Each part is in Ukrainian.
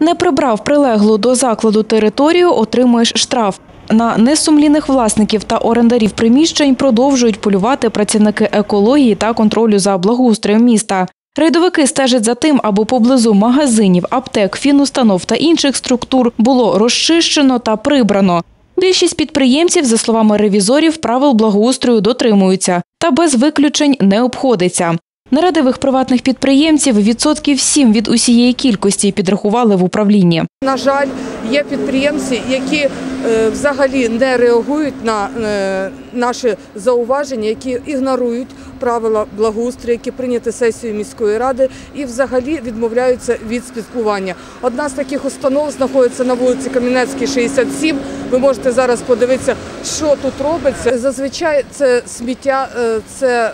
Не прибрав прилеглу до закладу територію, отримуєш штраф. На несумлінних власників та орендарів приміщень продовжують полювати працівники екології та контролю за благоустроєм міста. Рейдовики стежать за тим, аби поблизу магазинів, аптек, фінустанов та інших структур було розчищено та прибрано. Більшість підприємців, за словами ревізорів, правил благоустрою дотримуються та без виключень не обходиться. Нерадивих приватних підприємців відсотків 7 від усієї кількості підрахували в управлінні. На жаль, є підприємці, які е, взагалі не реагують на е, наші зауваження, які ігнорують правила благоустрою, які прийняті сесією міської ради, і взагалі відмовляються від спілкування. Одна з таких установ знаходиться на вулиці Кам'янецькій, 67. Ви можете зараз подивитися, що тут робиться. Зазвичай це сміття, е, це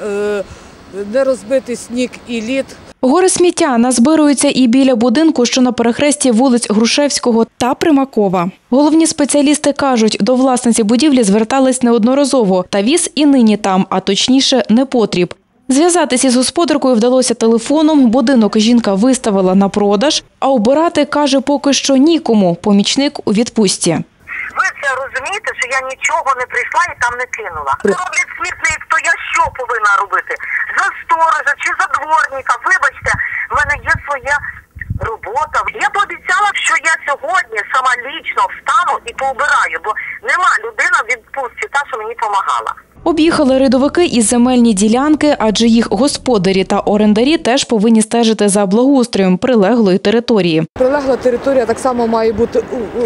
е, нерозбитий сніг і лід. Гори сміття назбируються і біля будинку, що на перехресті вулиць Грушевського та Примакова. Головні спеціалісти кажуть, до власниці будівлі звертались неодноразово, та віз і нині там, а точніше непотріб. Зв'язатися із господаркою вдалося телефоном, будинок жінка виставила на продаж, а обирати, каже, поки що нікому, помічник у відпустці. Це розумієте, що я нічого не прийшла і там не кинула. Роблять смітник, то я що повинна робити? За сторожа чи за дворника? Вибачте, в мене є своя робота. Я пообіцяла, що я сьогодні сама лічно встану і поубираю, бо нема людина в відпустці, та що мені допомагала. Об'їхали рядовики і земельні ділянки, адже їх господарі та орендарі теж повинні стежити за благоустроєм прилеглої території. Прилегла територія так само має бути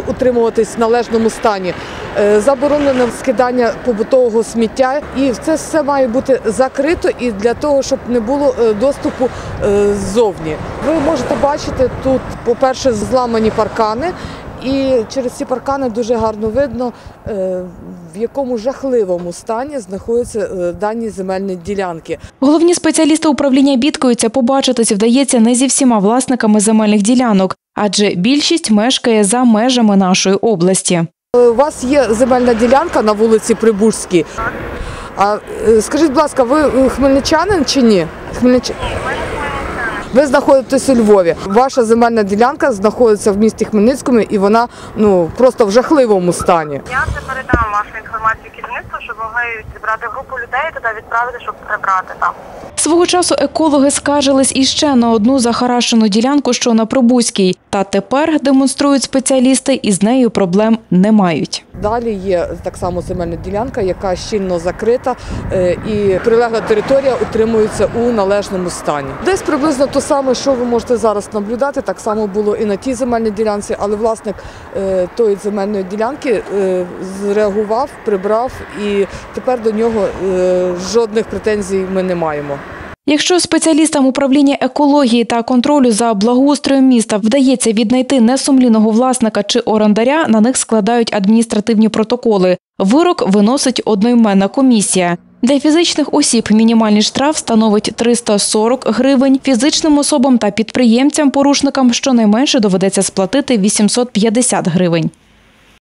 утримуватись в належному стані. Е, Заборонено скидання побутового сміття, і це все має бути закрито і для того, щоб не було е, доступу е, ззовні. Ви можете бачити тут, по-перше, зламані паркани. І через ці паркани дуже гарно видно, е, в якому жахливому стані знаходяться е, дані земельні ділянки. Головні спеціалісти управління бідкаються, побачитись вдається не зі всіма власниками земельних ділянок, адже більшість мешкає за межами нашої області. Е, У вас є земельна ділянка на вулиці Прибузькій. А скажіть, будь ласка, ви хмельничанин чи ні? Хмельнич... Ви знаходитесь у Львові. Ваша земельна ділянка знаходиться в місті Хмельницькому і вона ну просто в жахливому стані. Я це передам вашу інформацію щоб зібрати групу людей і туди відправити, щоб прибрати там. Свого часу екологи скаржились іще на одну захарашену ділянку, що на Пробузькій. Та тепер демонструють спеціалісти, і з нею проблем не мають. Далі є так само земельна ділянка, яка щільно закрита, е, і прилегла територія утримується у належному стані. Десь приблизно те саме, що ви можете зараз наблюдати, так само було і на тій земельній ділянці, але власник е, тої земельної ділянки е, зреагував, прибрав, і тепер до нього е, жодних претензій ми не маємо. Якщо спеціалістам управління екології та контролю за благоустроєм міста вдається віднайти несумлінного власника чи орендаря, на них складають адміністративні протоколи. Вирок виносить одноіменна комісія. Для фізичних осіб мінімальний штраф становить 340 гривень, фізичним особам та підприємцям-порушникам щонайменше доведеться сплатити 850 гривень.